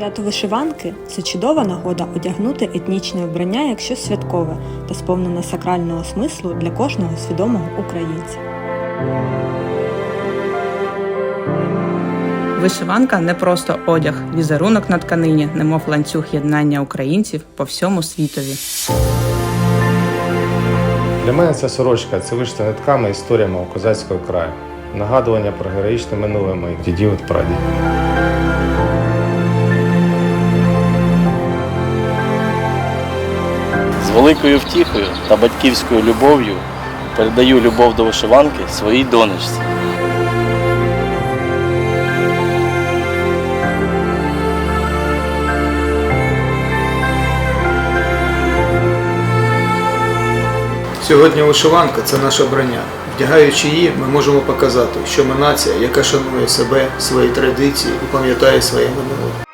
Свято вишиванки це чудова нагода одягнути етнічне вбрання як щось святкове та сповнене сакрального смислу для кожного свідомого українця. Вишиванка не просто одяг, візерунок на тканині, немов ланцюг єднання українців по всьому світові. Для мене ця сорочка це вишита нитками історія мого козацького краю, нагадування про героїчне минуле моїх дідів та прадідів. Великою втіхою та батьківською любов'ю передаю любов до вишиванки своїй донечці. Сьогодні вишиванка це наше обрання. Вдягаючи її, ми можемо показати, що ми нація, яка шанує себе, свої традиції і пам'ятає своє минуле.